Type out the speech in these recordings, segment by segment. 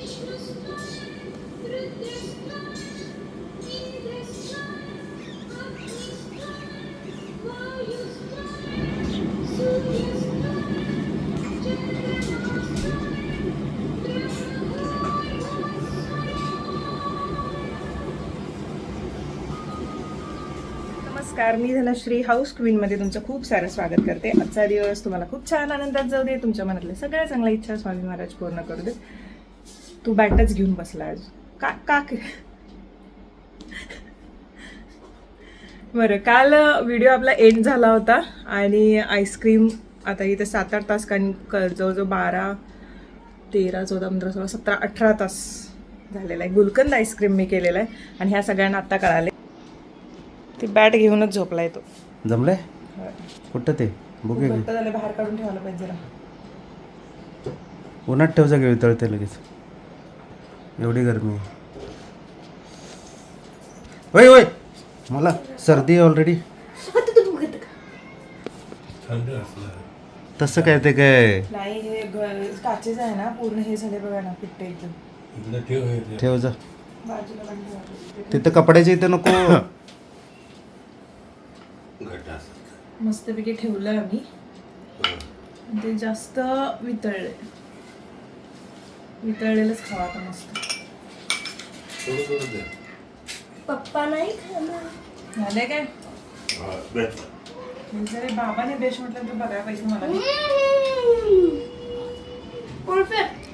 नमस्कार मी धनश्री हाऊस क्वीनमध्ये तुमचं खूप सारं स्वागत करते. आजचा दिवस तुम्हाला खूप छान आनंदात जाऊ दे. तुमच्या मनातल्या सगळ्या चांगल्या इच्छा स्वामी महाराज पूर्ण करू दे तू बॅटच घेऊन बसला आज. का का बरं काल व्हिडिओ आपला एंड झाला होता आणि आईस्क्रीम आता इथे सात आठ तास कारण जवळजवळ बारा तेरा चौदा पंधरा सोळा सतरा अठरा तास झालेला आहे. गुलकंद आईस्क्रीम मी केलेला आहे आणि ह्या सगळ्यांना आत्ता कळाले. ती बॅट घेऊनच झोपला येतो जमलंय? कुठं ते? बघूया झालं बाहेर काढून ठेवायला पाहिजे उन्हात ठेव जागे वितळते लगेच. एवढी गरमी. आहे. होय होय मला सर्दी आहे ऑलरेडी तसं काय ते काय? नाही हे काचेच आहे ना पूर्ण हे झाले बघा ना पिट्टे एकदम. ठेव जा. बाजूला पण ठेवा. तिथं कपड्याच्या इथं नको. मस्तपैकी ठेवलं आम्ही. ते जास्त वितळले वितळलेलंच खावा आता मस्त. पप्पा नाही खाणार. झाले काय? हे जरी बाबाने देश म्हटलं तर बघायला पाहिजे मला परफेक्ट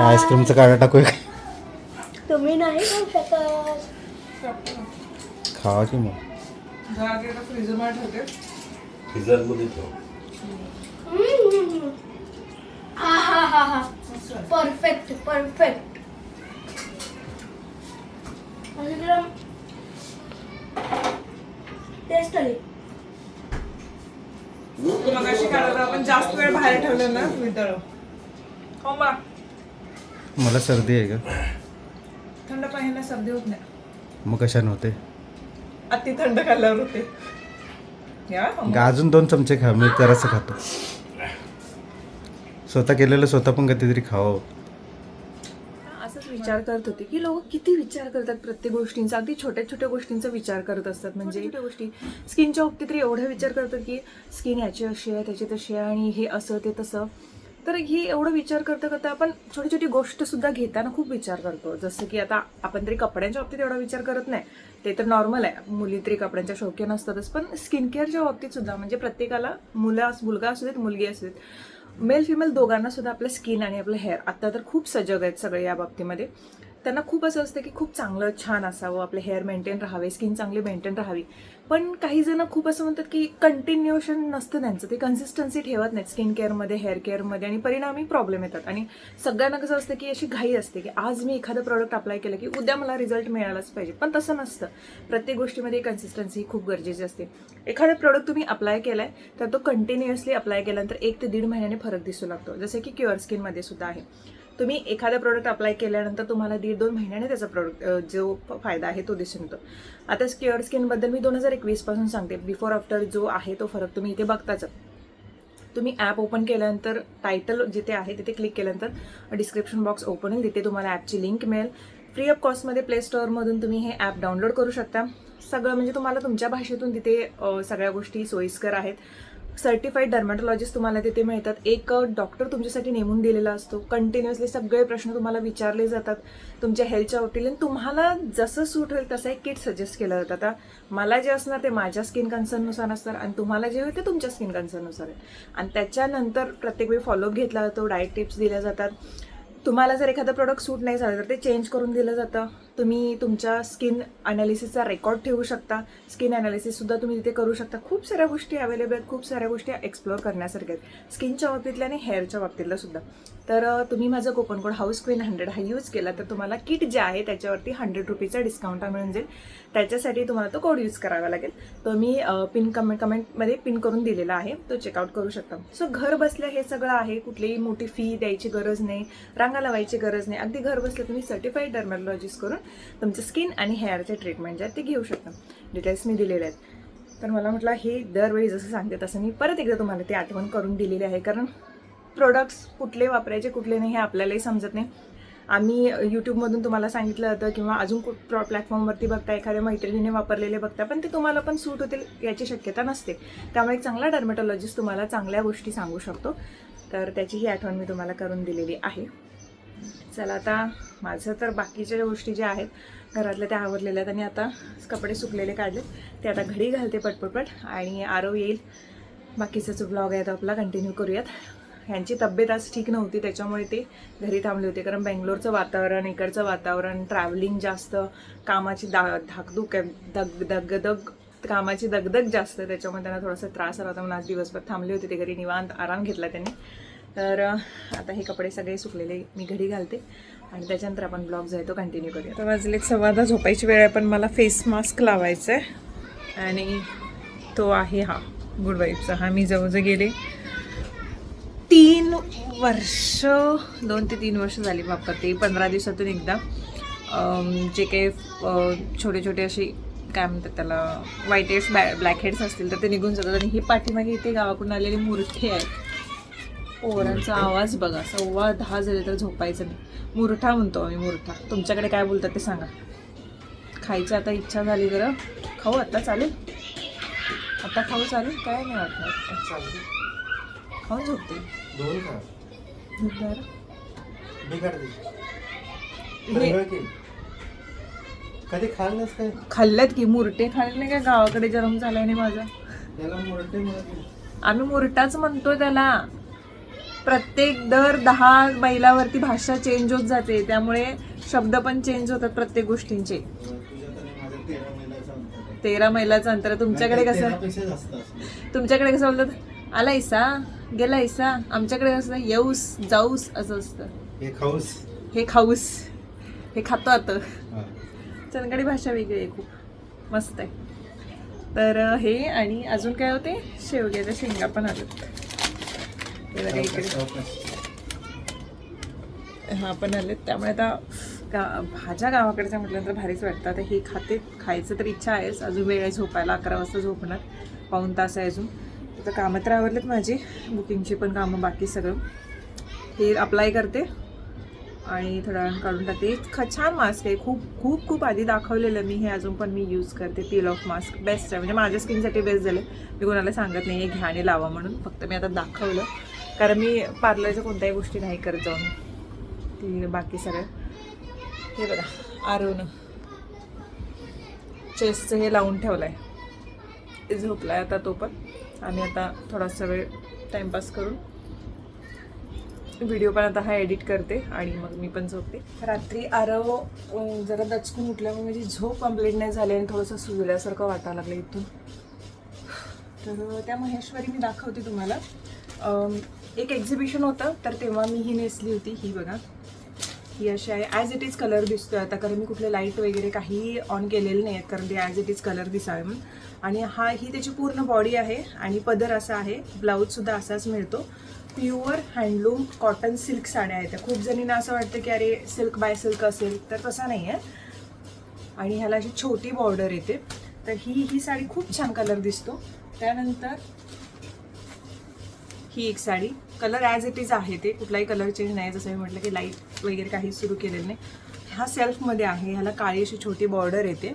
आईस्क्रीमचं काढा टाकूया तुम्ही नाही खाऊ शकत. खावा की मग. जरा फ्रीजरमध्ये ठेवते. हा हा हा हा. परफेक्ट परफेक्ट टेस्ट आली. मग अशी काढायला आपण जास्त वेळ बाहेर ठेवलं ना वितळ हो मा मला सर्दी आहे का थंड पाण्याने सर्दी होत नाही. मग कशाने होते? अति थंड खाल्ल्यावर होते. या हो. गा- अजून दोन चमचे खा मी जरासं खातो. स्वतः केलेलं स्वतः पण कधीतरी खावं. असंच विचार करत होते की लोक किती विचार करतात प्रत्येक गोष्टींचा. अगदी छोट्या छोट्या गोष्टींचा विचार करत असतात. म्हणजे छोट्या गोष्टी. स्किनच्या बाबतीत तरी एवढा विचार करतात की स्किन याची अशी आहे त्याची तशी आहे आणि हे असं ते तसं. तर ही एवढं विचार करता करता आपण छोटी छोटी गोष्ट सुद्धा घेताना खूप विचार करतो. जसं की आता आपण तरी कपड्यांच्या बाबतीत एवढा विचार करत नाही. ते तर नॉर्मल आहे. मुली तरी कपड्यांच्या शौकीन असतातच. पण स्किन केअरच्या बाबतीत सुद्धा म्हणजे प्रत्येकाला मुलं अस- मुलगा असू देत मुलगी असू देत मेल फिमेल दोघांना सुद्धा आपलं स्किन आणि आपलं हेअर आता तर खूप सजग आहेत सगळे या बाबतीमध्ये. त्यांना खूप असं असतं की खूप चांगलं छान असावं आपले हेअर मेंटेन राहावे स्किन चांगली मेंटेन राहावी. पण काही जण खूप असं म्हणतात की कंटिन्युएशन नसतं त्यांचं. ते कन्सिस्टन्सी ठेवत नाहीत स्किन केअरमध्ये हेअर केअरमध्ये आणि परिणामी प्रॉब्लेम येतात. आणि सगळ्यांना कसं असतं की अशी घाई असते की आज मी एखादं प्रॉडक्ट अप्लाय केलं की उद्या मला रिझल्ट मिळालाच पाहिजे. पण तसं नसतं. प्रत्येक गोष्टीमध्ये कन्सिस्टन्सी खूप गरजेची असते. एखादं प्रॉडक्ट तुम्ही अप्लाय केलाय तर तो कंटिन्युअसली अप्लाय केल्यानंतर एक ते दीड महिन्याने फरक दिसू लागतो. जसे की क्युअर स्किनमध्ये सुद्धा आहे. तुम्ही एखादा प्रोडक्ट अप्लाय केल्यानंतर तुम्हाला दीड दोन महिन्याने त्याचा प्रोडक्ट जो फायदा आहे तो दिसून येतो. आता क्युअर स्किनबद्दल मी दोन हजार एकवीसपासून सांगते. बिफोर आफ्टर जो आहे तो फरक तुम्ही इथे बघताच. तुम्ही ॲप ओपन केल्यानंतर टायटल जिथे आहे तिथे क्लिक केल्यानंतर डिस्क्रिप्शन बॉक्स ओपन होईल. तिथे तुम्हाला ॲपची लिंक मिळेल. फ्री ऑफ कॉस्टमध्ये प्ले स्टोअरमधून तुम्ही हे ॲप डाउनलोड करू शकता. सगळं म्हणजे तुम्हाला तुमच्या भाषेतून तिथे सगळ्या गोष्टी सोयीस्कर आहेत. सर्टिफाईड डर्मॅटॉलॉजिस्ट तुम्हाला तिथे मिळतात. एक डॉक्टर तुमच्यासाठी नेमून दिलेला असतो. कंटिन्युअसली सगळे प्रश्न तुम्हाला विचारले जातात तुमच्या हेल्थच्या बाबतीत. आणि तुम्हाला जसं सूट होईल तसं एक किट सजेस्ट केलं जातं. आता मला जे असणार ते माझ्या स्किन कन्सर्ननुसार असणार आणि तुम्हाला जे होईल ते तुमच्या स्किन कन्सर्ननुसार आहे. आणि त्याच्यानंतर प्रत्येक वेळी फॉलोअप घेतला जातो डाएट टिप्स दिल्या जातात. तुम्हाला जर एखादं प्रोडक्ट सूट नाही झालं तर ते चेंज करून दिलं जातं. तुम्ही तुमच्या स्किन अनालिसिसचा रेकॉर्ड ठेवू शकता. स्किन अनालिसिससुद्धा तुम्ही तिथे करू शकता. खूप साऱ्या गोष्टी अवेलेबल आहेत. खूप साऱ्या गोष्टी एक्सप्लोअर करण्यासारख्या आहेत. स्किनच्या बाबतीतल्या आणि हेअरच्या बाबतीतला सुद्धा. तर तुम्ही माझं coupon code house queen hundred हा यूज केला तर तुम्हाला किट जे आहे त्याच्यावरती हंड्रेड रुपीचा डिस्काउंट मिळून जाईल. त्याच्यासाठी तुम्हाला तो कोड यूज करावा लागेल. तो मी पिन कमेंट कमेंटमध्ये पिन करून दिलेला आहे. तो चेकआउट करू शकता. सो घर बसल्या हे सगळं आहे. कुठलीही मोठी फी द्यायची गरज नाही. रांगा लावायची गरज नाही. अगदी घर बसल्या तुम्ही सर्टिफाईड डर्मॅलॉजिस्ट करून तुमचं स्किन आणि हेअरचे ट्रीटमेंट जे आहेत ते घेऊ शकता. डिटेल्स मी दिलेले आहेत. तर मला म्हटलं हे दरवेळी जसं सांगते तसं मी. परत एकदा तुम्हाला ते आठवण करून दिलेली आहे. कारण प्रोडक्ट्स कुठले वापरायचे कुठले नाही हे आपल्यालाही समजत नाही. आम्ही यूट्यूबमधून तुम्हाला सांगितलं होतं किंवा अजून कुठ प्रॉ प्लॅटफॉर्मवरती बघता एखाद्या मैत्रिणीने वापरलेले बघता पण ते तुम्हाला पण सूट होतील याची शक्यता नसते. त्यामुळे एक चांगला डर्मेटॉलॉजिस्ट तुम्हाला चांगल्या गोष्टी सांगू शकतो. तर त्याची ही आठवण मी तुम्हाला करून दिलेली आहे. चला आता माझं तर बाकीच्या ज्या गोष्टी ज्या आहेत घरातल्या त्या आवरलेल्या आहेत आणि आता कपडे सुकलेले काढले ते आता घडी घालते पटपटपट आणि आरव येईल. बाकीचा जो ब्लॉग आहे तो आपला कंटिन्यू करूयात. ह्यांची तब्येत आज ठीक नव्हती त्याच्यामुळे ते घरी थांबले होते. कारण बेंगलोरचं वातावरण इकडचं वातावरण ट्रॅव्हलिंग जास्त कामाची दा धाकधूक आहे दग दगदग कामाची दगदग जास्त त्याच्यामुळे त्यांना थोडासा त्रास आला होता म्हणून आज दिवसभर थांबले होते ते घरी. निवांत आराम घेतला त्यांनी. तर आता हे कपडे सगळे सुकलेले मी घडी घालते आणि त्याच्यानंतर आपण ब्लॉग जो आहे तो कंटिन्यू करूया. तर वाजले सव्वादा झोपायची वेळ आहे पण मला फेस मास्क लावायचा आहे आणि तो आहे हा गुड वाईफचा हा मी जवळजवळ गेले तीन वर्ष दोन ते तीन वर्ष झाली वापरते पंधरा दिवसातून एकदा. जे काही छोटे छोटे असे काय म्हणतात त्याला व्हाईट हेड्स बॅ ब्लॅक हेड्स असतील तर ते निघून जातात. आणि ही पाठीमागे इथे गावाकडून आलेली मुरठे आहेत पोरांचा आवाज बघा. सव्वा दहा झाले तर झोपायचं नाही. मुरठा म्हणतो आम्ही मुरठा. तुमच्याकडे काय बोलतात ते सांगा. खायची आता इच्छा झाली जरा खाऊ आता चालेल? आता खाऊ चालेल? काय नाही वाटणार खाऊन झोपते. का की कधी खाल्लंच काय खाल्ल्यात की मुरटे खाल्ले नाही काय गावाकडे जन्म झालाय नाही माझा. त्याला म्हणत आम्ही मुरटाच म्हणतो त्याला. प्रत्येक दर दहा मैलावरती भाषा चेंज होत जाते त्यामुळे शब्द पण चेंज होतात प्रत्येक गोष्टींचे. तरी मैलाचं अंतर. तुमच्याकडे कसं? तुमच्याकडे कसं बोलतात? आला इसा गेला इसा आमच्याकडे कसं? येऊस जाऊस असं असतं. हे खाऊस. हे खाऊस. हे खातो आता. चनगडी भाषा वेगळी आहे खूप. मस्त आहे. तर हे आणि अजून काय होते? शेवग्याच्या शेंगा पण आलेत. हे. हा पण आलेत. त्यामुळे आता गा भाज्या गावाकडच्या म्हटल्यानंतर भारीच वाटतं. आता हे खाते खायचं तर इच्छा आहेच. अजून वेळ आहे झोपायला. अकरा वाजता झोपणार. पाऊन तास आहे अजून. आता कामं तर आवरलेत माझी. बुकिंगची पण कामं बाकी सगळं. हे अप्लाय करते. आणि थोड्या वेळानं काढून टाकते. ख छान मास्क आहे. खूप खूप खूप आधी दाखवलेलं मी. हे अजून पण मी यूज करते. पील ऑफ मास्क बेस्ट आहे. म्हणजे माझ्या स्किनसाठी बेस्ट झालं. मी कोणाला सांगत नाही हे घ्या आणि लावा म्हणून. फक्त मी आता दाखवलं. कारण मी पार्लरच्या कोणत्याही गोष्टी नाही करत जाऊन. ती बाकी सगळं. हे बघा आरवनं चेस्टचं हे लावून ठेवलं आहे झोपला आहे आता तो पण. आणि आता थोडासा वेळ टाईमपास करून व्हिडिओ पण आता हा एडिट करते आणि मग मी पण झोपते. रात्री आरव जरा दचकून उठल्यामुळे माझी झोप कंप्लीट नाही झाली आणि थोडंसं सुजल्यासारखं वाटायला लागलं इथून. तर त्या महेश्वरी मी दाखवते तुम्हाला. एक एक्झिबिशन होतं तर तेव्हा मी ही नेसली होती ही बघा. ही अशी आहे. ॲज इट इज कलर दिसतो आहे आता कारण मी कुठले लाइट वगैरे काही ऑन केलेले नाही आहेत कारण ते ॲज इट इज कलर दिसावे म्हणून. आणि हा ही त्याची पूर्ण बॉडी आहे आणि पदर असा आहे. ब्लाऊजसुद्धा असाच मिळतो. प्युअर हँडलूम कॉटन सिल्क साड्या आहेत त्या. खूप जणींना असं वाटतं की अरे सिल्क बाय सिल्क असेल तर तसा नाही आहे आणि ह्याला अशी छोटी बॉर्डर येते. तर ही ही साडी खूप छान कलर दिसतो. त्यानंतर ही एक sari. Colour as it is आहे ते. कुठलाही कलर चेंज नाही. जसं मी म्हटलं की लाइट वगैरे काही सुरू केलेलं नाही. हा सेल्फमध्ये आहे. ह्याला काळी अशी छोटी बॉर्डर येते.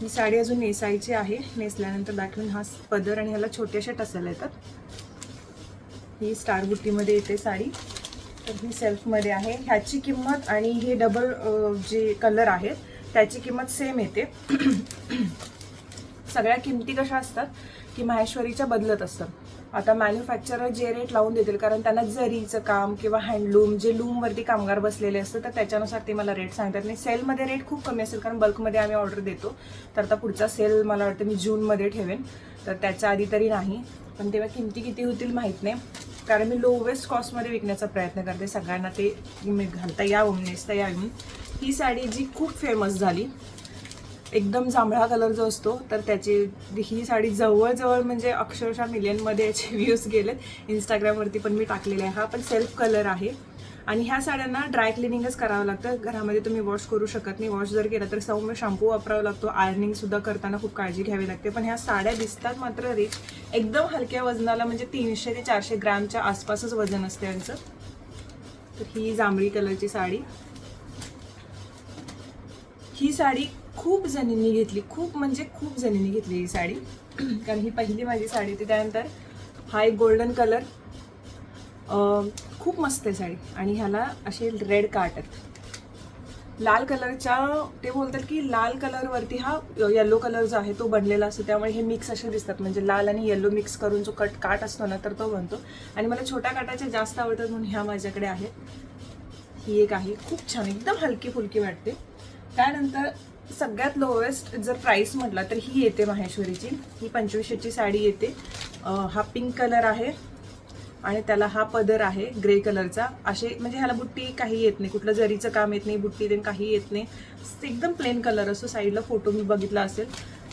ही साडी अजून नेसायची आहे. नेसल्यानंतर दाखवून हा पदर आणि ह्याला छोट्याशा टसल येतात. ही स्टार बुट्टीमध्ये येते साडी. तर ही सेल्फमध्ये आहे. ह्याची किंमत आणि हे डबल जे कलर आहेत त्याची किंमत सेम येते. सगळ्या किमती कशा असतात? की माहेश्वरीच्या बदलत असतात. आता मॅन्युफॅक्चरर जे रेट लावून देतील कारण त्यांना जरीचं काम किंवा हँडलूम जे लूमवरती कामगार बसलेले असतात तर त्याच्यानुसार ते मला रेट सांगतात. आणि सेलमध्ये रेट खूप कमी असेल कारण बल्कमध्ये आम्ही ऑर्डर देतो. तर आता पुढचा सेल मला वाटतं मी जूनमध्ये ठेवेन. तर त्याच्या आधी तरी नाही. पण तेव्हा किमती किती होतील माहीत नाही. कारण मी लोवेस्ट कॉस्टमध्ये विकण्याचा प्रयत्न करते. सगळ्यांना ते मी घालता यावं नेसता यावी ही साडी जी खूप फेमस झाली एकदम जांभळा कलर जो असतो तर त्याची ही साडी जवळजवळ म्हणजे अक्षरशः मिलियनमध्ये याचे व्ह्यूज गेलेत. इंस्टाग्रामवरती पण मी टाकलेले आहे. हा पण सेल्फ कलर आहे. आणि ह्या साड्यांना ड्राय क्लिनिंगच करावं लागतं. घरामध्ये तुम्ही वॉश करू शकत नाही. वॉश जर केलं तर सौम्य शॅम्पू वापरावा लागतो. आयर्निंगसुद्धा करताना खूप काळजी घ्यावी लागते. पण ह्या साड्या दिसतात मात्र रिच एकदम हलक्या वजनाला म्हणजे तीनशे ते चारशे ग्रॅमच्या आसपासच वजन असते यांचं. तर ही जांभळी कलरची साडी. ही साडी खूप जणींनी घेतली खूप म्हणजे खूप जणींनी घेतली ही साडी. कारण ही पहिली माझी साडी होती त्यानंतर हा एक गोल्डन कलर खूप मस्त आहे साडी. आणि ह्याला असे रेड काट आहेत लाल कलरच्या ते बोलतात की लाल कलरवरती हा येलो कलर जो आहे तो बनलेला असतो. त्यामुळे हे मिक्स असे दिसतात. म्हणजे लाल आणि येलो मिक्स करून जो कट काट असतो ना तर तो बनतो. आणि मला छोट्या काटाच्या जास्त आवडतात म्हणून ह्या माझ्याकडे आहेत ही एक आहे. खूप छान एकदम हलकी फुलकी वाटते. त्यानंतर सगळ्यात लोवेस्ट जर प्राईस म्हटला तर ही येते माहेश्वरीची. ही पंचवीसशेची साडी येते. हा पिंक कलर आहे आणि त्याला हा पदर आहे ग्रे कलरचा असे म्हणजे ह्याला बुट्टी काही येत नाही. कुठलं जरीचं काम येत नाही बुट्टी देन काही येत नाही. एकदम प्लेन कलर असतो साईडला फोटो मी बघितला असेल.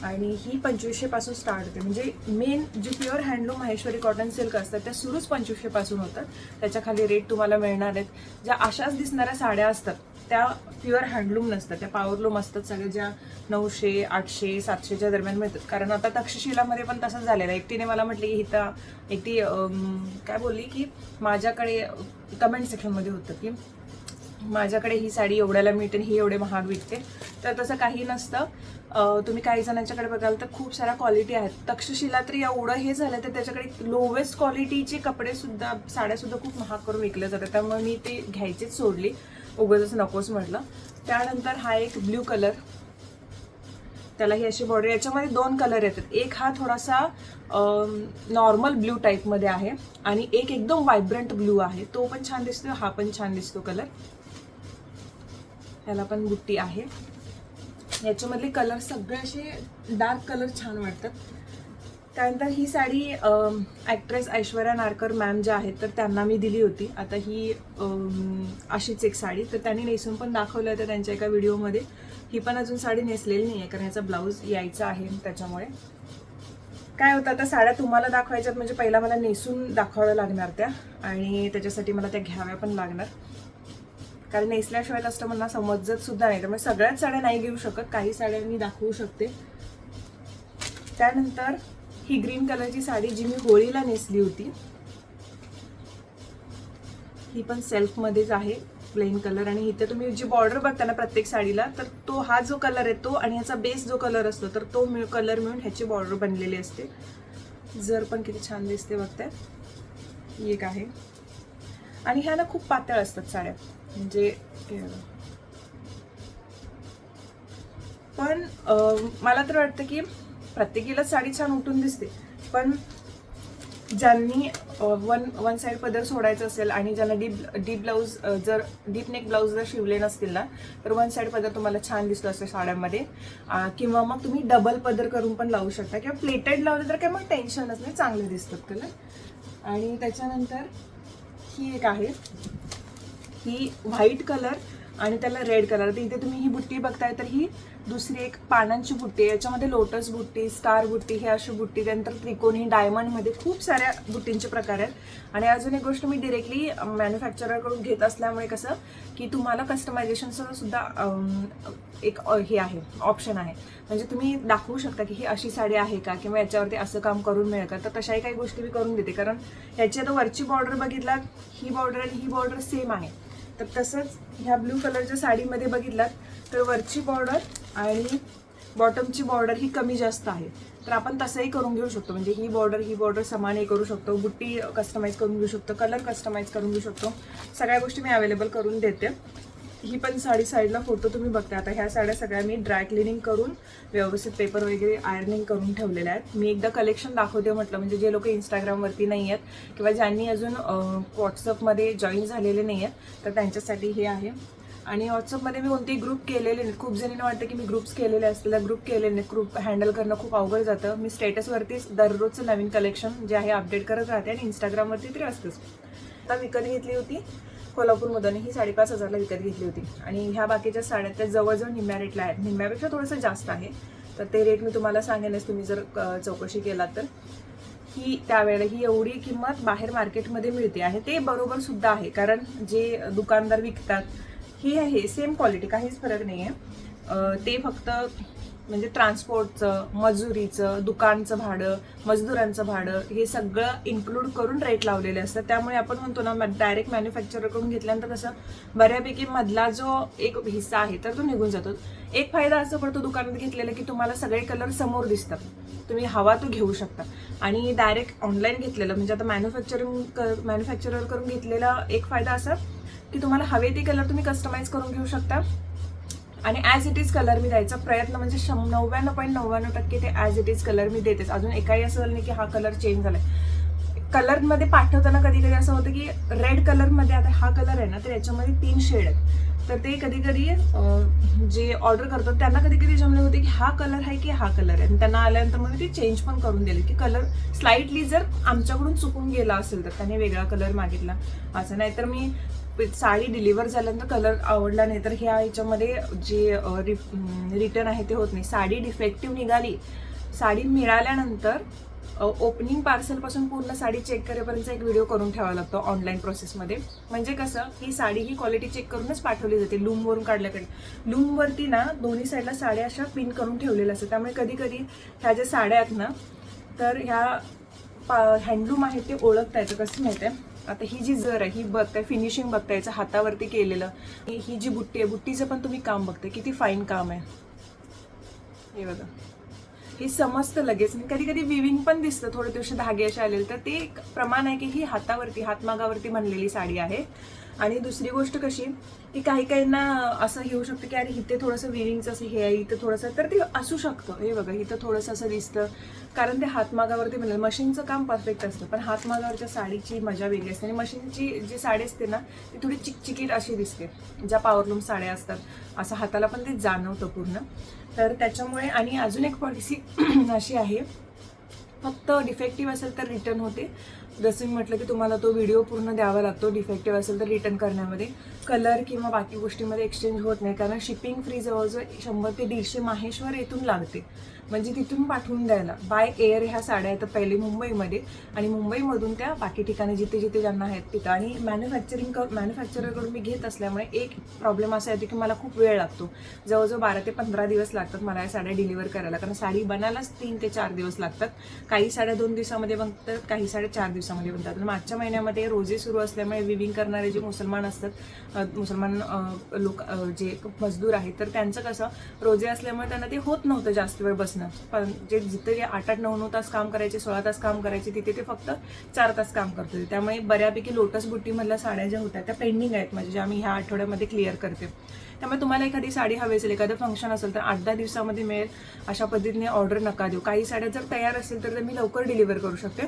आणि ही पंचवीसशेपासून स्टार्ट होते. म्हणजे मेन जे pure handloom Maheshwari cotton silk असतात त्या सुरूच पंचवीसशेपासून होतात. त्याच्याखाली रेट तुम्हाला मिळणार आहेत. ज्या अशाच दिसणाऱ्या साड्या असतात त्या प्युअर हँडलूम नसतात. त्या पावरलूम असतात सगळ्या ज्या नऊशे आठशे सातशेच्या दरम्यान मिळतात. कारण आता तक्षशिलामध्ये पण तसंच झालेलं आहे. एकटीने मला म्हटली की हिता एकटी काय बोलली की माझ्याकडे कमेंट सेक्शनमध्ये होतं की माझ्याकडे ही साडी एवढ्याला मिळते आणि ही एवढे महाग विकते. तर तसं काही नसतं. तुम्ही काही जणांच्याकडे बघाल तर खूप साऱ्या क्वालिटी आहेत. तक्षशिला तर एवढं हे झालं तर त्याच्याकडे लोवेस्ट क्वालिटीचे कपडेसुद्धा साड्यासुद्धा खूप महाग करून विकल्या जातात. त्यामुळे मी ते घ्यायचीच सोडली. उगाच नकोच म्हटलं. त्यानंतर हा एक ब्ल्यू कलर. त्याला ही अशी बॉर्डर याच्यामध्ये दोन कलर येतात. एक हा थोडासा नॉर्मल ब्ल्यू टाईपमध्ये आहे आणि एक एकदम व्हायब्रंट ब्ल्यू आहे. तो पण छान दिसतो हा पण छान दिसतो कलर. ह्याला पण बुट्टी आहे. याच्यामधले कलर सगळे असे डार्क कलर छान वाटतात. त्यानंतर ही साडी ॲक्ट्रेस ऐश्वर्या नारकर मॅम ज्या आहेत तर त्यांना मी दिली होती. आता ही अशीच एक साडी. तर त्यांनी नेसून पण दाखवलं होतं त्यांच्या एका व्हिडिओमध्ये. ही पण अजून साडी नेसलेली नाही आहे कारण ह्याचा ब्लाऊज यायचा आहे त्याच्यामुळे. काय होतं आता साड्या तुम्हाला दाखवायच्यात म्हणजे पहिला मला नेसून दाखवाव्या लागणार त्या. आणि त्याच्यासाठी मला त्या घ्याव्या पण लागणार. कारण नेसल्याशिवाय कस्टमरना समजत सुद्धा नाही. त्यामुळे सगळ्याच साड्या नाही घेऊ शकत. काही साड्या मी दाखवू शकते. त्यानंतर ही ग्रीन कलरची साडी जी मी होळीला नेसली होती ही पण सेल्फमध्येच आहे प्लेन कलर. आणि इथे तुम्ही जी बॉर्डर बघता ना प्रत्येक साडीला तर तो हा जो कलर आहे तो आणि ह्याचा बेस जो कलर असतो तर तो मिळ कलर मिळून ह्याची बॉर्डर बनलेली असते. जर पण किती छान दिसते बघताय. ही एक आहे. आणि ह्या ना खूप पातळ असतात साड्या. म्हणजे पण मला तर वाटतं की प्रत्येकीला साडी छान उठून दिसते. पण ज्यांनी वन वन साईड पदर सोडायचं असेल आणि ज्यांना डीप डीप ब्लाऊज जर डीप नेक ब्लाऊज जर शिवले नसतील ना तर वन साईड पदर तुम्हाला छान दिसतो असं साड्यांमध्ये. किंवा मग तुम्ही डबल पदर करून पण लावू शकता किंवा प्लेटेड लावले तर काय मग टेन्शनच नाही चांगले दिसतात कलर. आणि त्याच्यानंतर ही एक आहे. ही व्हाईट कलर आणि त्याला रेड कलर. तर इथे तुम्ही ही बुट्टी बघताय तर ही दुसरी एक पानांची बुट्टी आहे याच्यामध्ये लोटस बुट्टी स्टार बुट्टी हे अशी बुट्टी त्यानंतर त्रिकोणी डायमंडमध्ये खूप साऱ्या बुट्टींचे प्रकार आहेत. आणि अजून एक गोष्ट मी डिरेक्टली मॅन्युफॅक्चररकडून घेत असल्यामुळे कसं की तुम्हाला कस्टमायझेशनचं सुद्धा एक हे आहे ऑप्शन आहे. म्हणजे तुम्ही दाखवू शकता की ही अशी साडी आहे का किंवा याच्यावरती असं काम करून मिळेल का. तर तशाही काही गोष्टी मी करून देते. कारण याची आता वरची बॉर्डर बघितलात ही बॉर्डर आणि ही बॉर्डर सेम आहे. तर तसंच ह्या ब्लू कलरच्या साडीमध्ये बघितलात तर वरची बॉर्डर आणि बॉटमची बॉर्डर ही कमी जास्त आहे. तर आपण तसंही करून घेऊ शकतो. म्हणजे ही बॉर्डर ही बॉर्डर समानही करू शकतो. बुट्टी कस्टमाइज करून घेऊ शकतो. कलर कस्टमाइज करून घेऊ शकतो. सगळ्या गोष्टी मी अवेलेबल करून देते. ही पण साडी साईडला फोटो तुम्ही बघता. आता ह्या साड्या सगळ्या मी ड्राय क्लिनिंग करून व्यवस्थित पेपर वगैरे आयर्निंग करून ठेवलेल्या आहेत. मी एकदा कलेक्शन दाखवते म्हटलं. म्हणजे जे लोक इंस्टाग्रामवरती नाही आहेत किंवा ज्यांनी अजून व्हॉट्सअपमध्ये जॉईन झालेले नाही आहेत तर त्यांच्यासाठी हे आहे. आणि व्हॉट्सअपमध्ये मी कोणतेही ग्रुप केलेले नाहीत खूप जणींना वाटतं की मी ग्रुप्स केलेले असतील ग्रुप केलेले नाहीत ग्रुप हँडल करणं खूप अवघड जातं. मी स्टेटसवरतीच दररोजचं नवीन कलेक्शन जे आहे अपडेट करत राहते आणि इंस्टाग्रामवरती तरी असतंच. आता विकत घेतली होती कोल्हापूरमधून. ही साडेपाच हजारला विकत घेतली होती. आणि ह्या बाकीच्या साड्या त्या जवळजवळ निम्म्या रेटला आहेत. निम्म्यापेक्षा थोडंसं जास्त आहे. तर ते रेट मी तुम्हाला सांगेनच तुम्ही जर चौकशी केलात तर. ही त्यावेळेला ही एवढी किंमत बाहेर मार्केटमध्ये मिळते आहे. ते बरोबर सुद्धा आहे. कारण जे दुकानदार विकतात ही आहे सेम क्वालिटी काहीच फरक नाही आहे ते फक्त म्हणजे ट्रान्सपोर्टचं मजुरीचं दुकानचं भाडं मजदुरांचं भाडं हे सगळं इन्क्लूड करून रेट लावलेले असतात. त्यामुळे आपण म्हणतो ना डायरेक्ट मॅन्युफॅक्चरकडून घेतल्यानंतर कसं बऱ्यापैकी मधला जो एक हिस्सा आहे तर तो निघून जातो. एक फायदा असं पडतो दुकानात घेतलेला की तुम्हाला सगळे कलर समोर दिसतात. तुम्ही हवा तो घेऊ शकता. आणि डायरेक्ट ऑनलाईन घेतलेलं म्हणजे आता मॅन्युफॅक्चरिंग मॅन्युफॅक्चरर करून घेतलेला एक फायदा असा की तुम्हाला हवे ते कलर तुम्ही कस्टमाइज करून घेऊ शकता. आणि ॲज इट इज कलर मी द्यायचा प्रयत्न म्हणजे शं नव्याण्णव पॉईंट नव्याण्णव टक्के ते ॲज इट इज कलर मी देतेच. अजून एकाही असं झालं नाही की हा कलर चेंज झाला आहे कलरमध्ये पाठवताना कधी कधी असं होतं की रेड कलरमध्ये आता हा कलर आहे ना तर याच्यामध्ये तीन शेड आहेत. तर ते कधी कधी जे ऑर्डर करतात त्यांना कधी कधी जमले होते की हा कलर आहे की हा कलर आहे. आणि त्यांना आल्यानंतर मग ते चेंज पण करून दिले की कलर स्लाइटली जर आमच्याकडून चुकून गेला असेल तर त्याने वेगळा कलर मागितला. असं नाही तर मी साडी डिलिव्हर झाल्यानंतर कलर आवडला नाही तर ह्या ह्याच्यामध्ये जे रिटर्न आहे ते होत नाही. साडी डिफेक्टिव्ह निघाली. साडी मिळाल्यानंतर ओपनिंग पार्सलपासून पूर्ण साडी चेक करेपर्यंत एक व्हिडिओ करून ठेवावा लागतो ऑनलाईन प्रोसेसमध्ये म्हणजे कसं ही साडी ही क्वालिटी चेक करूनच पाठवली जाते लूमवरून काढल्याकडे. लूमवरती ना दोन्ही साईडला साड्या अशा पिन करून ठेवलेल्या असतात. त्यामुळे कधी कधी ह्या ज्या साड्या आहेत ना तर ह्या पा हँडलूम आहे ते ओळखता येतं. कसं माहिती आहे आता ही जी जर आहे ही बघताय फिनिशिंग बघताय याचं हातावरती केलेलं. ही ही जी बुट्टी आहे बुट्टीचं पण तुम्ही काम बघताय किती फाईन काम आहे. हे बघा. हे समजतं लगेच कधी कधी विविंग पण दिसतं थोडे दिवशी धागे असे आलेले तर ते एक प्रमाण आहे की ही हातावरती हातमागावरती बनलेली साडी आहे. आणि दुसरी गोष्ट कशी की काही काहींना असं येऊ शकतं की अरे इथे थोडंसं विविंगचं असं हे आहे इथं थोडंसं तर ते असू शकतं. हे बघा इथं थोडंसं असं दिसतं. कारण ते हातमागावरती बनलेलं. मशीनचं काम परफेक्ट असतं पण हातमागावरच्या साडीची मजा वेगळी असते. आणि मशीनची जी साडी असते ना ती थोडी चिकचिकीट अशी दिसते. ज्या पावरलूम साड्या असतात असं हाताला पण ते जाणवतं पूर्ण. तर त्याच्यामुळे आणि अजून एक पॉलिसी अशी आहे फक्त डिफेक्टिव्ह असेल तर रिटर्न होते. जसं मी म्हटलं की तुम्हाला तो व्हिडिओ पूर्ण द्यावा लागतो डिफेक्टिव्ह असेल तर रिटर्न करण्यामध्ये. कलर किंवा बाकी गोष्टीमध्ये एक्सचेंज होत नाही कारण शिपिंग फ्री जवळजवळ शंभर ते दीडशे माहेश्वर येथून लागते. म्हणजे तिथून पाठवून द्यायला. बाय एअर ह्या साड्या आहेत पहिले मुंबईमध्ये आणि मुंबईमधून त्या बाकी ठिकाणी जिथे जिथे ज्यांना आहेत तिथं. आणि मॅन्युफॅक्चरिंग मॅन्युफॅक्चररकडून मी घेत असल्यामुळे एक प्रॉब्लेम असा येतो की मला खूप वेळ लागतो. जवळजवळ बारा ते पंधरा दिवस लागतात मला या साड्या डिलिव्हर करायला. कारण साडी बनायलाच तीन ते चार दिवस लागतात. काही साड्या दोन दिवसामध्ये बनतात काही साड्या चार दिवसामध्ये बनतात. मागच्या महिन्यामध्ये रोजे सुरू असल्यामुळे विविंग करणारे जे मुसलमान असतात मुसलमान लोक जे मजदूर आहेत तर त्यांचं कसं रोजे असल्यामुळे त्यांना ते होत नव्हतं जास्त वेळ बसणं पण जे जिथे जे आठ आठ नऊ नऊ तास काम करायचे सोळा तास काम करायचे तिथे ते फक्त चार तास काम करत होते. त्यामुळे बऱ्यापैकी लोटस बुट्टीमधल्या साड्या ज्या होत्या त्या पेंडिंग आहेत म्हणजे ज्या मी ह्या आठवड्यामध्ये क्लिअर करते. त्यामुळे तुम्हाला एखादी साडी हवी असेल एखादं फंक्शन असेल तर आठ दहा दिवसामध्ये मिळेल अशा पद्धतीने ऑर्डर नका देऊ. काही साड्या जर तयार असेल तर मी लवकर डिलिव्हर करू शकते.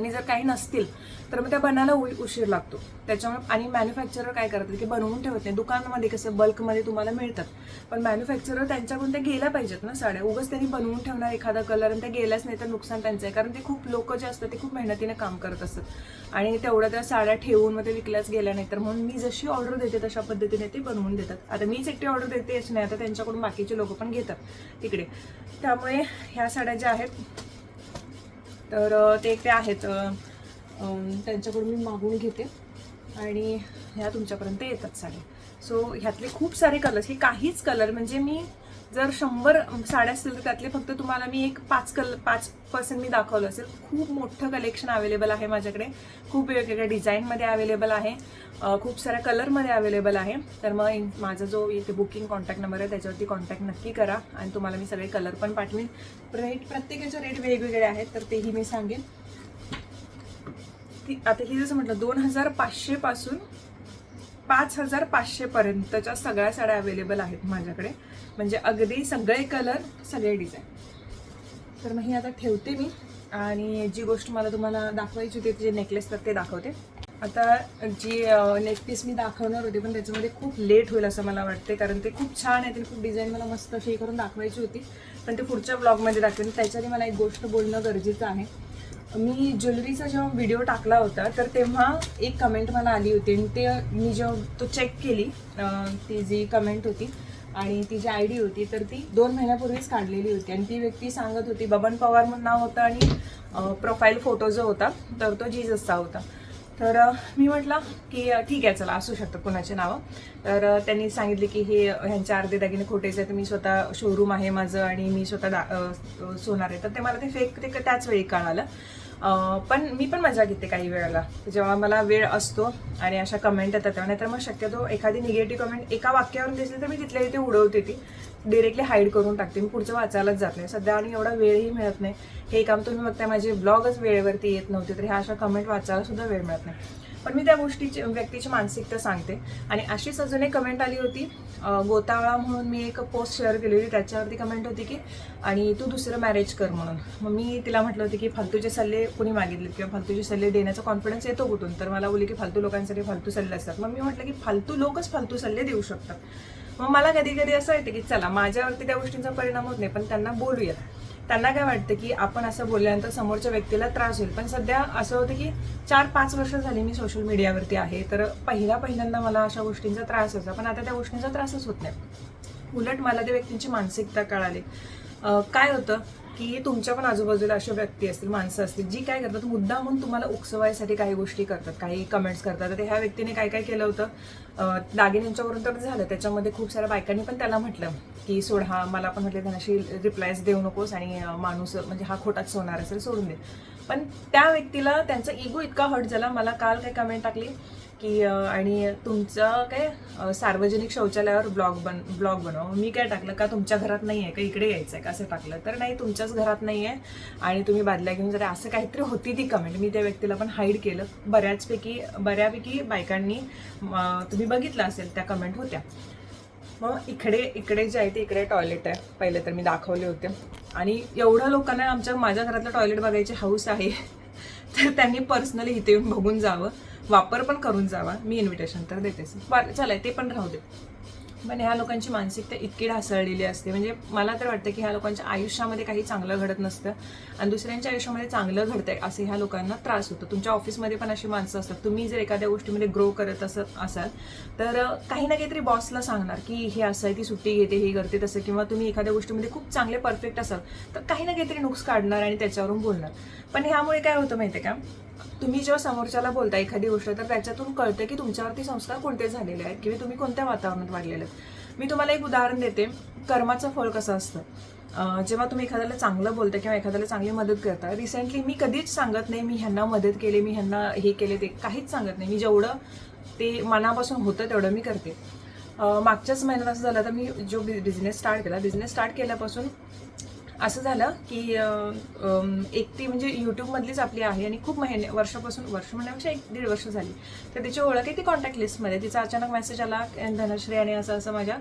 आणि जर काही नसतील तर मग त्या बनायला उशीर लागतो. त्याच्यामुळे आणि मॅन्युफॅक्चरर काय करतात की बनवून ठेवत नाही. दुकानामध्ये कसं बल्कमध्ये तुम्हाला मिळतात. पण मॅन्युफॅक्चरर त्यांच्याकडून त्या गेल्या पाहिजेत ना साड्या. उगाच त्यांनी बनवून ठेवणार एखादा कलर आणि त्या गेल्याच नाही तर नुकसान त्यांचं आहे. कारण ते खूप लोक जे असतात ते खूप मेहनतीने काम करत असतात. आणि तेवढ्या त्या साड्या ठेवून मग ते विकल्याच गेल्या नाही तर म्हणून मी जशी ऑर्डर देते तशा पद्धतीने ते बनवून देतात. आता मीच एकटी ऑर्डर देते अशी नाही. आता त्यांच्याकडून बाकीचे लोक पण घेतात तिकडे. त्यामुळे ह्या साड्या ज्या आहेत तर ते ते आहेत त्यांच्याकडून मी मागून घेते. आणि ह्या तुमच्यापर्यंत येतात साड्या. सो ह्यातले खूप सारे कलर्स हे काहीच कलर म्हणजे मी जर शंभर साड्या असतील तर त्यातले फक्त तुम्हाला मी एक पाच कल पाच पर्सेंट मी दाखवलं असेल. खूप मोठं कलेक्शन अवेलेबल आहे माझ्याकडे. खूप वेगवेगळ्या डिझाईनमध्ये अवेलेबल आहे. खूप साऱ्या कलरमध्ये अवेलेबल आहे. तर मग माझा जो इथे बुकिंग कॉन्टॅक्ट नंबर आहे त्याच्यावरती कॉन्टॅक्ट नक्की करा आणि तुम्हाला मी सगळे कलर पण पाठवीन. रेट प्रत्येकाचे रेट वेगवेगळे आहेत तर तेही मी सांगेन. ती आता ही जसं म्हटलं दोन हजार पाचशेपासून पाच हजार पाचशेपर्यंतच्या सगळ्या साड्या अवेलेबल आहेत माझ्याकडे. म्हणजे अगदी सगळे कलर सगळे डिझाईन तर मग ही आता ठेवते मी. आणि जी गोष्ट मला तुम्हाला दाखवायची होती जे नेकलेस तर ते दाखवते. आता जी नेकपीस मी दाखवणार होते पण त्याच्यामध्ये खूप लेट होईल असं मला वाटते कारण ते खूप छान आहे ते खूप डिझाईन मला मस्त अशी हे करून दाखवायची होती. पण ते पुढच्या ब्लॉगमध्ये दाखवेन. त्याच्याने मला एक गोष्ट बोलणं गरजेचं आहे. मी ज्वेलरीचा जेव्हा व्हिडिओ टाकला होता तर तेव्हा एक कमेंट मला आली होती. आणि ते मी जेव्हा तो चेक केली ती जी कमेंट होती आणि ती जी आय डी होती तर ती दोन महिन्यापूर्वीच काढलेली होती. आणि ती व्यक्ती सांगत होती बबन पवार म्हणून नाव होतं आणि प्रोफाईल फोटो जो होता तर तो जीजसचा होता. तर मी म्हटलं की ठीक आहे चला असू शकतं कुणाचे नावं. तर त्यांनी सांगितले की हे ह्यांच्या अर्धे दागिने खोटेच आहेत मी स्वतः शोरूम आहे माझं आणि मी स्वतः दा सोनार आहे. तर ते मला ते फेक ते त्याच वेळी कळालं. पण मी पण मजा घेते काही वेळेला. जेव्हा मला वेळ असतो आणि अशा कमेंट येतात तेव्हा. नाहीतर मग शक्यतो एखादी निगेटिव्ह कमेंट एका वाक्यावरून दिसली तर मी तिथल्या इथे उडवते ती. डिरेक्टली हाईड करून टाकते. मी पुढचं वाचायलाच जात नाही. सध्या आणि एवढा वेळही मिळत नाही. हे काम तुम्ही बघताय माझे ब्लॉगच वेळेवरती येत नव्हते. तर ह्या अशा कमेंट वाचायला सुद्धा वेळ मिळत नाही. पण मी त्या गोष्टीची व्यक्तीची मानसिकता सांगते. आणि अशीच अजून एक कमेंट आली होती गोतावळा म्हणून मी एक पोस्ट शेअर केली होती त्याच्यावरती कमेंट होती की आणि तू दुसरं मॅरेज कर म्हणून. मग मी तिला म्हटलं होतं की फालतूचे सल्ले कुणी मागितले किंवा फालतूचे सल्ले देण्याचा कॉन्फिडन्स येतो कुठून? तर मला बोलली की फालतू लोकांसाठी फालतू सल्ले असतात. मग मी म्हटलं की फालतू लोकच फालतू सल्ले देऊ शकतात. मग मला कधी कधी असं वाटतं की चला माझ्यावरती त्या गोष्टींचा परिणाम होत नाही पण त्यांना बोलूयात त्यांना काय वाटतं की आपण असं बोलल्यानंतर समोरच्या व्यक्तीला त्रास होईल? पण सध्या असं होतं की चार पाच वर्ष झाली मी सोशल मीडियावरती आहे. तर पहिल्या पहिल्यांदा मला अशा गोष्टींचा त्रास होता पण आता त्या गोष्टींचा त्रासच होत नाही. उलट मला त्या व्यक्तींची मानसिकता कळाली. काय होतं? की तुमच्या पण आजूबाजूला अशा व्यक्ती असतील माणसं असतील जी काय करतात मुद्दा म्हणून तुम्हाला उकसवायसाठी काही गोष्टी करतात काही कमेंट्स करतात. तर ह्या व्यक्तीने काय काय केलं होतं? दागिन्यांच्यावरून तर झालं त्याच्यामध्ये खूप साऱ्या बायकांनी पण त्याला म्हटलं की सोड हा मला पण म्हटलं त्यांनाशी रिप्लायज देऊ नकोस आणि माणूस म्हणजे हा खोटाच सोनार असेल सोडून दे. पण त्या व्यक्तीला त्यांचा इगो इतका हर्ट झाला मला काल काय कमेंट टाकली की आणि तुमचं काय सार्वजनिक शौचालयावर ब्लॉग बन ब्लॉग बनव. मी काय टाकलं का तुमच्या घरात नाही आहे का इकडे यायचं आहे का असं टाकलं. तर नाही तुमच्याच घरात नाही आहे आणि तुम्ही बादल्या घेऊन जरा असं काहीतरी होती ती कमेंट मी त्या व्यक्तीला पण हाईड केलं. बऱ्याचपैकी बऱ्यापैकी बायकांनी तुम्ही बघितलं असेल त्या कमेंट होत्या. मग इकडे इकडे जे आहे ते इकडे टॉयलेट आहे. पहिले तर मी दाखवले होते. आणि एवढ्या लोकांना आमच्या माझ्या घरातलं टॉयलेट बघायची हाऊस आहे. तर त्यांनी पर्सनली इथे येऊन बघून जावं. वापर पण करून जावा. मी इन्व्हिटेशन तर देतेच बरं चला ते पण राहू दे. पण ह्या लोकांची मानसिकता इतकी ढासळलेली असते. म्हणजे मला तर वाटतं की ह्या लोकांच्या आयुष्यामध्ये काही चांगलं घडत नसतं. आणि दुसऱ्यांच्या आयुष्यामध्ये चांगलं घडतंय असे ह्या लोकांना त्रास होतो. तुमच्या ऑफिसमध्ये पण अशी माणसं असतात. तुम्ही जर एखाद्या गोष्टीमध्ये ग्रो करत असत असाल तर काही ना काहीतरी बॉसला सांगणार की हे असं आहे ती सुट्टी घेते हे करते तसं. किंवा तुम्ही एखाद्या गोष्टीमध्ये खूप चांगले परफेक्ट असाल तर काही ना काहीतरी नुक्स काढणार आणि त्याच्यावरून बोलणार. पण ह्यामुळे काय होतं माहिती आहे का? तुम्ही जेव्हा समोरच्याला बोलता एखादी गोष्ट तर त्याच्यातून कळतं की तुमच्यावरती संस्कार कोणते झालेले आहेत किंवा तुम्ही कोणत्या वातावरणात वाढलेले आहेत. मी तुम्हाला एक उदाहरण देते. कर्माचं फळ कसं असतं? जेव्हा तुम्ही एखाद्याला चांगलं बोलता किंवा एखाद्याला चांगली मदत करता रिसेंटली मी कधीच सांगत नाही मी ह्यांना मदत केली मी ह्यांना हे केले ते काहीच सांगत नाही. मी जेवढं ते मनापासून होतं तेवढं मी करते. मागच्याच महिन्यात असं झालं तर मी जो बिझनेस स्टार्ट केला बिझनेस स्टार्ट केल्यापासून असं झालं की एक ती म्हणजे यूट्यूबमधलीच आपली आहे आणि खूप महिने वर्षापासून वर्ष म्हणण्यापेक्षा एक दीड वर्ष झाली. तर तिची ओळख आहे ती कॉन्टॅक्ट लिस्टमध्ये तिचा अचानक मेसेज आला धनश्री आणि असं असं माझ्या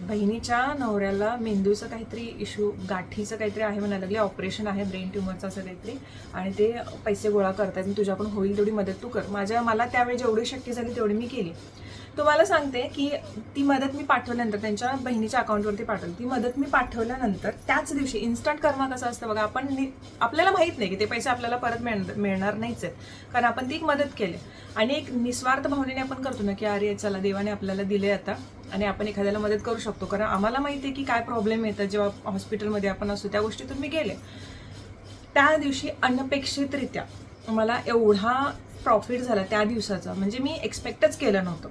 बहिणीच्या नवऱ्याला मेंदूचं काहीतरी इश्यू गाठीचं काहीतरी आहे म्हणायला लागले. ऑपरेशन आहे ब्रेन ट्युमरचं असं काहीतरी. आणि ते पैसे गोळा करतायत तुझ्याकडून होईल तेवढी मदत तू कर. माझ्या मला त्यावेळी जेवढी शक्य झाली तेवढी मी केली. तुम्हाला सांगते की ती मदत मी पाठवल्यानंतर त्यांच्या बहिणीच्या अकाउंटवरती पाठवली. ती मदत मी पाठवल्यानंतर त्याच दिवशी इन्स्टंट कर्मा कसं असतं बघा आपण नि- आपल्याला माहीत नाही की ते पैसे आपल्याला परत मिळणार मिळणार नाहीच आहेत. कारण आपण ती एक मदत केली. आणि एक निस्वार्थ भावनेने आपण करतो ना की अरे चला देवाने आपल्याला दिले आता आणि आपण एखाद्याला मदत करू शकतो. कारण आम्हाला माहिती आहे की काय प्रॉब्लेम येतात जेव्हा हॉस्पिटलमध्ये आपण असतो त्या गोष्टीतून मी गेले. त्या दिवशी अनपेक्षितरित्या मला एवढा प्रॉफिट झाला त्या दिवसाचा. म्हणजे मी एक्सपेक्टच केलं नव्हतं.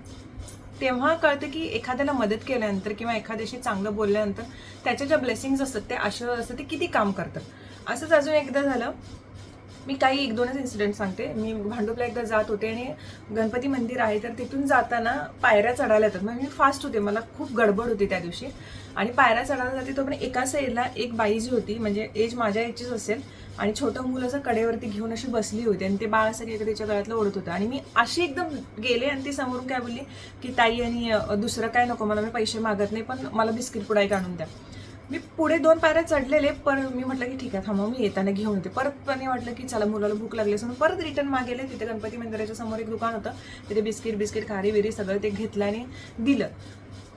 तेव्हा कळतं की एखाद्याला मदत केल्यानंतर किंवा एखाद्याशी चांगलं बोलल्यानंतर त्याच्या ज्या ब्लेसिंग्स असतात ते आशीर्वाद असतात ते किती काम करतात. असंच अजून एकदा झालं. मी काही एक दोनच इन्सिडेंट सांगते. मी भांडुपला एकदा जात होते आणि गणपती मंदिर आहे तर तिथून जाताना पायऱ्या चढायला येतात. मग मी फास्ट होते. मला खूप गडबड होती त्या दिवशी. आणि पायऱ्या चढायला जाते तो पण एका साईडला एक बाई जी होती म्हणजे एज माझ्या एजचीच असेल आणि छोटं मुलं असं कडेवरती घेऊन अशी बसली होती आणि ते बाळ असं काही तिच्या गळ्यातलं ओढत होतं. आणि मी अशी एकदम गेले आणि ती समोरून काय बोलली की ताई आणि दुसरं काय नको मला मी पैसे मागत नाही पण मला बिस्किट पुढाई आणून द्या. मी पुढे दोन पायऱ्या चढलेले पण मी म्हटलं की ठीक आहे थांबा मी येताना घेऊन येते. परत पण वाटलं की चला मुलाला भूक लागली असं परत रिटर्न मागेले. तिथे गणपती मंदिराच्या समोर एक दुकान होतं. तिथे बिस्किट बिस्किट खारी बिरी सगळं ते घेतलं आणि दिलं.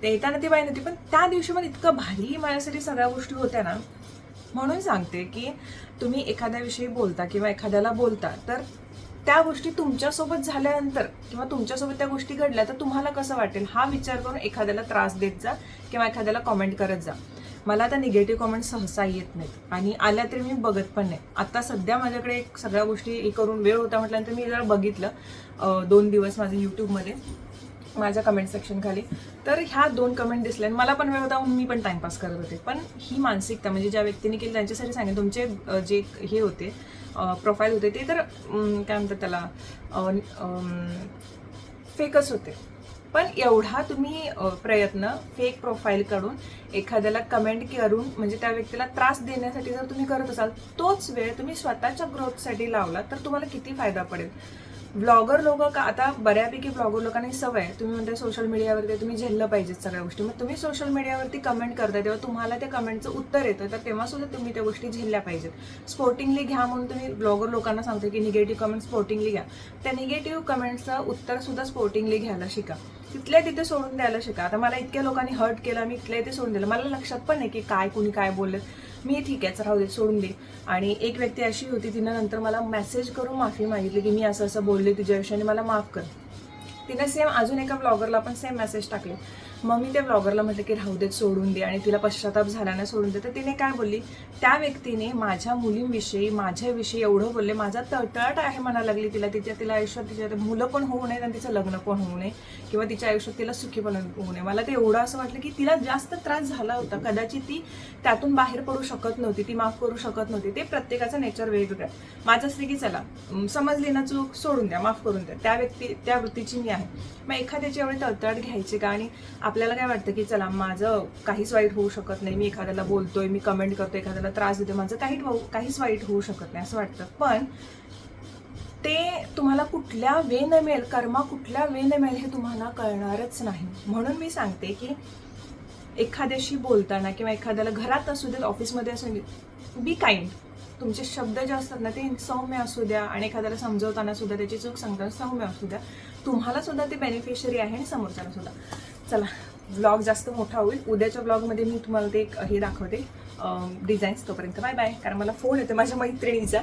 ते येताना ती बाई नव्हती पण त्या दिवशी मला इतकं भारी माझ्यासाठी सगळ्या गोष्टी होत्या ना म्हणून सांगते की तुम्ही एखाद्याविषयी बोलता किंवा एखाद्याला बोलता तर त्या गोष्टी तुमच्यासोबत झाल्यानंतर किंवा तुमच्यासोबत त्या गोष्टी घडल्या तर तुम्हाला कसं वाटेल? हा विचार करून एखाद्याला त्रास देत जा किंवा एखाद्याला कॉमेंट करत जा. मला आता निगेटिव्ह कॉमेंट सहसा येत नाहीत आणि आल्या तरी मी बघत पण नाही. आता सध्या माझ्याकडे एक सगळ्या गोष्टी हे करून वेळ होता म्हटल्यानंतर मी जरा बघितलं. दोन दिवस माझं यूट्यूबमध्ये माझ्या कमेंट सेक्शन खाली. तर ह्या दोन कमेंट दिसल्या आणि मला पण वेळ होता म्हणून मी पण टाइमपास करत होते. पण ही मानसिकता म्हणजे ज्या व्यक्तीने केली त्यांच्यासाठी सांगेन तुमचे जे हे होते प्रोफाईल होते ते तर काय म्हणतात त्याला फेकच होते. पण एवढा तुम्ही प्रयत्न फेक प्रोफाईल काढून एखाद्याला कमेंट करून म्हणजे त्या व्यक्तीला त्रास देण्यासाठी जर तुम्ही करत असाल तोच वेळ तुम्ही स्वतःच्या ग्रोथसाठी लावला तर तुम्हाला किती फायदा पडेल. ब्लॉगर लोक का आता बऱ्यापैकी ब्लॉगर लोकांनी सवय आहे. तुम्ही म्हणता सोशल मीडियावरती तुम्ही झेललं पाहिजेत सगळ्या गोष्टी. मग तुम्ही सोशल मीडियावरती कमेंट करता तेव्हा तुम्हाला त्या कमेंटचं उत्तर येतं. तर तेव्हा सुद्धा तुम्ही त्या गोष्टी झेलल्या पाहिजेत. स्पोर्टिंगली घ्या म्हणून तुम्ही ब्लॉगर लोकांना सांगतो की निगेटिव्ह कमेंट स्पोर्टिंगली घ्या. त्या निगेटिव्ह कमेंट्सचं उत्तर सुद्धा स्पोर्टिंगली घ्यायला शिका. तिथल्या तिथे सोडून द्यायला शिका. आता मला इतक्या लोकांनी हर्ट केलं मी इथल्या इथे सोडून दिलं. मला लक्षात पण नाही की काय कुणी काय बोललं. मी ठीक आहे राहू दे सोडून दे. आणि एक व्यक्ती अशी होती तिनं नंतर मला मेसेज करून माफी मागितली की मी असं असं बोलले तुझ्या विषयाने मला माफ कर. तिने सेम अजून एका ब्लॉगरला पण सेम मेसेज टाकले. मग मी त्या ब्लॉगरला म्हटलं की राहू देत सोडून दे. आणि तिला पश्चाताप झाला सोडून दे. तर तिने काय बोलली त्या व्यक्तीने माझ्या मुलींविषयी माझ्याविषयी एवढं बोलले. माझा तळतळाट आहे म्हणायला लागली तिला. तिच्या तिला आयुष्यात तिच्या मुलं पण होऊ नये आणि तिचं लग्न पण होऊ नये. किंवा तिच्या आयुष्यात तिला सुखी पण होऊ नये. मला ते एवढं असं वाटलं की तिला जास्त त्रास झाला होता. कदाचित ती त्यातून बाहेर पडू शकत नव्हती ती माफ करू शकत नव्हती. ते प्रत्येकाचं नेचर वेगवेगळं. आहे माझं असं की चला समजली ना चूक सोडून द्या माफ करून द्या. त्या व्यक्ती त्या वृत्तीची मी आहे. मग एखाद्याची एवढी तळतळ घ्यायची का? आणि आपल्याला काय वाटतं की चला माझं काहीच वाईट होऊ शकत नाही मी एखाद्याला बोलतोय मी कमेंट करतो एखाद्याला त्रास देतोय माझं काही काहीच वाईट होऊ शकत नाही असं वाटतं. पण ते तुम्हाला कुठल्या वेनं मिळेल कर्मा कुठल्या वेनं मिळेल हे तुम्हाला कळणारच नाही. म्हणून मी सांगते की एखाद्याशी बोलताना किंवा एखाद्याला घरात असू देत ऑफिसमध्ये असू दे बी काइंड तुमचे शब्द जे असतात ना ते सौम्य असू द्या आणि एखाद्याला समजवताना सुद्धा त्याची चूक सांगताना सौम्य असू द्या. तुम्हाला सुद्धा ते बेनिफिशियरी आहे आणि समोरच्याला सुद्धा. चला ब्लॉग जास्त मोठा होईल. उद्याच्या ब्लॉगमध्ये मी तुम्हाला ते एक हे दाखवते. डिझाईन्स तोपर्यंत. बाय बाय कारण मला फोन येतो माझ्या मैत्रिणीचा.